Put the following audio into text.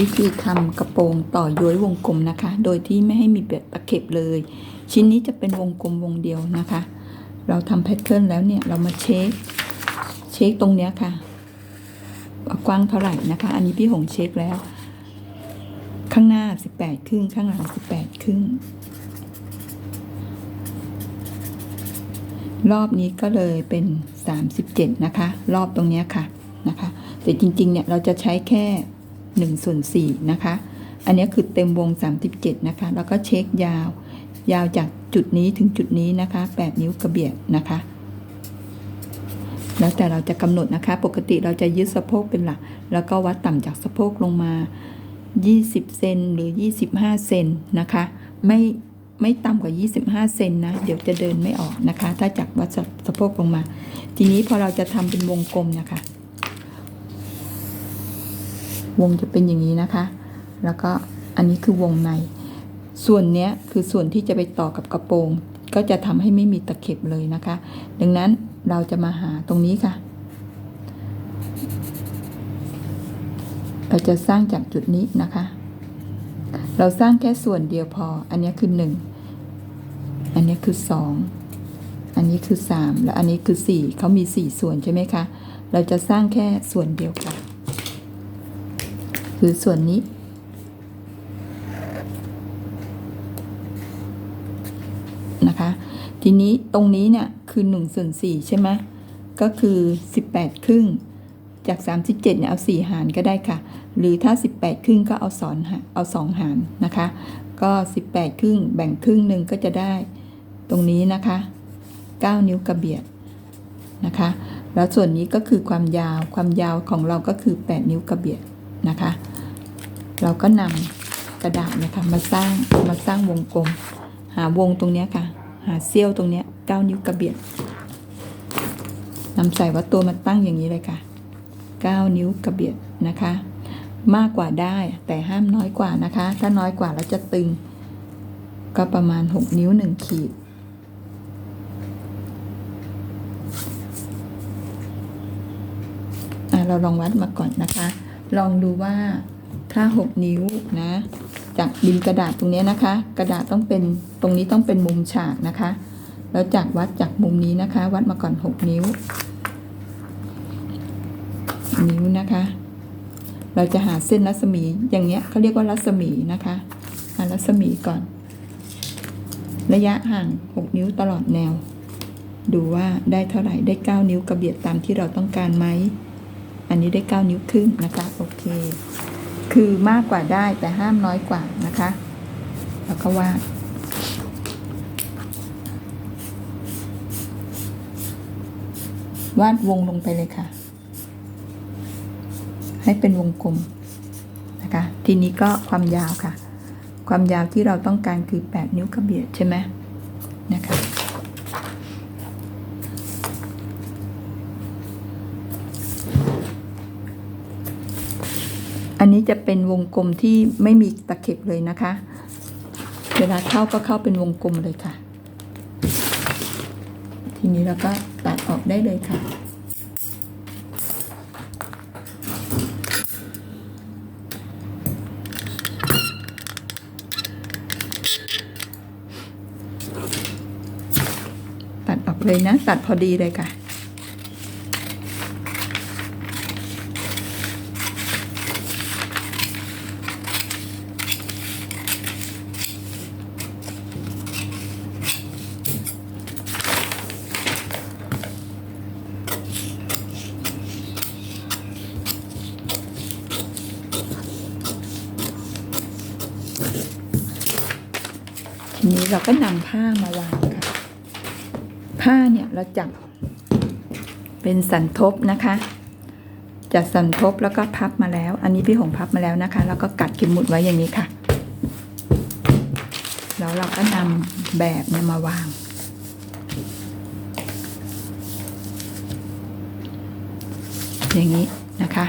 วิธีทำกระโปรงต่อย้วยวงกลมนะคะ โดยที่ไม่ให้มีแบบตะเข็บเลย ชิ้นนี้จะเป็นวงกลมวงเดียวนะคะ เราทำแพทเทิร์นแล้วเนี่ยเรามาเช็ค เช็คตรงเนี้ยค่ะกว้างเท่าไหร่นะคะ อันนี้พี่หงเช็คแล้ว ข้างหน้า 18 ครึ่ง ข้างหลัง 18 ครึ่ง รอบนี้ก็เลยเป็น 37 นะคะ รอบตรงเนี้ยค่ะนะคะ แต่จริงๆเนี่ยเราจะใช้แค่ 1ส่วน4นะคะ อันนี้คือเต็มวง 37 นะคะ แล้วก็เช็คยาว ยาวจากจุดนี้ถึงจุดนี้นะคะ 8 นิ้วกระเบียดนะคะ แล้วแต่เราจะกำหนดนะคะ ปกติเราจะยึดสะโพกเป็นหลัก แล้วก็วัดต่ำจากสะโพกลงมา 20 เซนหรือ 25 เซนนะคะ ไม่ไม่ต่ำกว่า 25 เซนนะ เดี๋ยวจะเดินไม่ออกนะคะ ถ้าจากวัดสะโพกลงมา ทีนี้พอเราจะทำเป็นวงกลมนะคะ วงจะเป็นอย่างนี้นะคะ แล้วก็อันนี้คือวงใน ส่วนเนี้ยคือส่วนที่จะไปต่อกับกระโปรง ก็จะทำให้ไม่มีตะเข็บเลยนะคะ ดังนั้นเราจะมาหาตรงนี้ค่ะ เราจะสร้างจากจุดนี้นะคะ เราสร้างแค่ส่วนเดียวพอ อันนี้คือหนึ่ง อันนี้คือสองอันนี้คือสามและอันนี้คือสี่เขามีสี่ส่วนใช่ไหมคะ เราจะสร้างแค่ส่วนเดียวค่ะ คือส่วนนี้ นะคะ ทีนี้ตรงนี้เนี่ยคือ1ส่วน4ใช่ไหมก็คือ 18 ครึ่ง จาก 37เนี่ยเอา 4 หารก็ได้ค่ะ หรือถ้า 18 ครึ่งก็เอาสอนเอา 2 หารนะคะ ก็ 18 ครึ่งแบ่งครึ่งหนึ่งก็จะได้ตรงนี้นะคะ 9 นิ้วกระเบียดนะคะ แล้วส่วนนี้ก็คือความยาว ความยาวของเราก็คือ 8 นิ้วกระเบียดนะคะ เราก็นำกระดาษนะคะมาสร้างมาสร้างวงกลม หาวงตรงนี้ค่ะ หาเซี่ยวตรงนี้เก้านิ้วกระเบียดนำใส่วัดตัวมาตั้งอย่างนี้เลยค่ะเก้านิ้วกระเบียดนะคะ มากกว่าได้แต่ห้ามน้อยกว่านะคะ ถ้าน้อยกว่าแล้วจะตึง ก็ประมาณหกนิ้วหนึ่งขีดเราลองวัดมาก่อนนะคะ ลองดูว่า ถ้า6 นิ้วนะ จากบินกระดาษตรงนี้นะคะ กระดาษต้องเป็นตรงนี้ต้องเป็นมุมฉากนะคะ แล้วจากวัดจากมุมนี้นะคะ วัดมาก่อน 6 นิ้ว นิ้วนะคะ เราจะหาเส้นรัศมีอย่างเงี้ยเขาเรียกว่ารัศมีนะคะหารัศมีก่อน ระยะห่าง 6 นิ้วตลอดแนว ดูว่าได้เท่าไหร่ได้ 9 นิ้วกระเบียดตามที่เราต้องการไหมอันนี้ได้ 9 นิ้วครึ่งนะคะ โอเค คือมากกว่าได้แต่ห้ามน้อยกว่านะคะ แล้วก็วาดวาดวงลงไปเลยค่ะ ให้เป็นวงกลมนะคะ ทีนี้ก็ความยาวค่ะ ความยาวที่เราต้องการคือ 8 นิ้วกระเบียดใช่ไหมนะคะ อันนี้ จะเป็นวงกลมที่ไม่มีตะเข็บเลยนะคะ เวลาเข้าก็เข้าเป็นวงกลมเลยค่ะ ทีนี้เราก็ตัดออกได้เลยค่ะตัดออกเลยนะ ตัดพอดีเลยค่ะ นี้เราก็นำผ้ามาวางค่ะผ้าเนี่ยเราจับเป็นสันทบนะคะจัดสันทบแล้วก็พับมาแล้ว อันนี้พี่หงพับมาแล้วนะคะ แล้วก็กัดเข็มหมุดไว้อย่างนี้ค่ะ แล้วเราก็นำแบบเนี่ยมาวาง อย่างนี้นะคะ